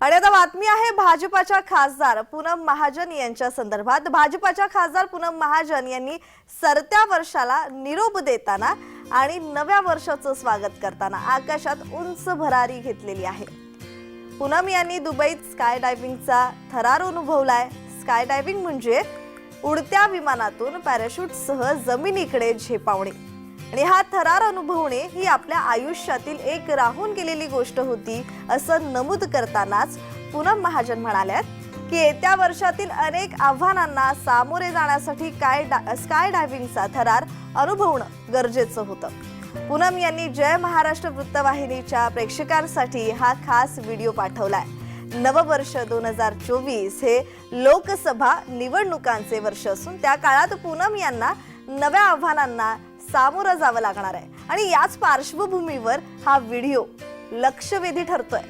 आणि आता बातमी आहे भाजपाच्या खासदार पूनम महाजन यांच्या संदर्भात. भाजपाच्या खासदार पूनम महाजन यांनी सरत्या वर्षाला निरोप देताना आणि नव्या वर्षाचं स्वागत करताना आकाशात उंच भरारी घेतलेली आहे. पूनम यांनी दुबईत स्काय डायव्हिंगचा थरार अनुभवलाय. स्काय डायव्हिंग म्हणजे उडत्या विमानातून पॅराशूटसह जमिनीकडे झेपावणे. आणि हा थरार अनुभवणे ही आपल्या आयुष्यातील एक राहून गेलेली गोष्ट होती असं नमूद करतानाच पूनम महाजन म्हणाल्यात की येत्या वर्षातील अनेक आव्हानांना सामोरे जाण्यासाठी काय डा- स्काय डायव्हिंगचा थरार अनुभवणं गरजेचं होतं. पूनम यांनी जय महाराष्ट्र वृत्तवाहिनीच्या प्रेक्षकांसाठी हा खास व्हिडिओ पाठवलाय. नववर्ष दोन हजार चोवीस हे लोकसभा निवडणुकांचे वर्ष असून त्या काळात पूनम यांना नव्या आव्हानांना सामोरं जावं लागणार आहे. आणि याच पार्श्वभूमीवर हा व्हिडिओ लक्षवेधी ठरतोय.